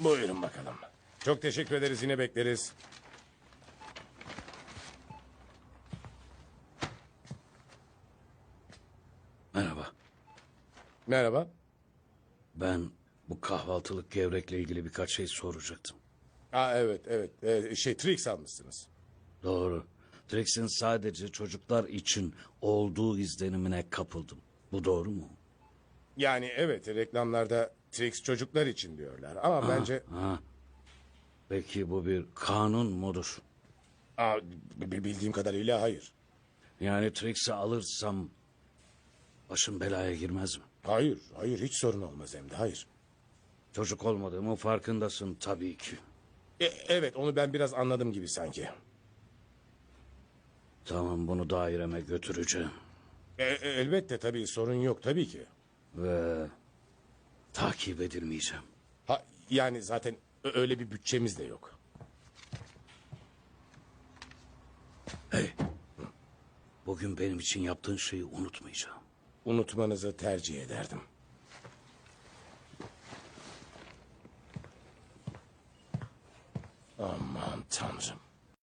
Buyurun bakalım. Çok teşekkür ederiz yine bekleriz. Merhaba. Merhaba. Ben bu kahvaltılık gevrekle ilgili birkaç şey soracaktım. Aa, evet evet Ee, şey Trix almışsınız. Doğru. Trix'in sadece çocuklar için olduğu izlenimine kapıldım. Bu doğru mu? Yani evet reklamlarda Trix çocuklar için diyorlar ama bence Ha. Peki bu bir kanun mudur? Aa, b- bildiğim kadarıyla hayır. Yani Trix'i alırsam başım belaya girmez mi? Hayır hayır hiç sorun olmaz hem de hayır. Çocuk olmadığımın farkındasın tabii ki. E, evet onu ben biraz anladım gibi sanki. Tamam bunu daireme götüreceğim. E, e, elbette tabii sorun yok tabii ki. Ve takip edilmeyeceğim. Ha, yani zaten öyle bir bütçemiz de yok. Hey. Bugün benim için yaptığın şeyi unutmayacağım. Unutmanızı tercih ederdim. Aman tanrım.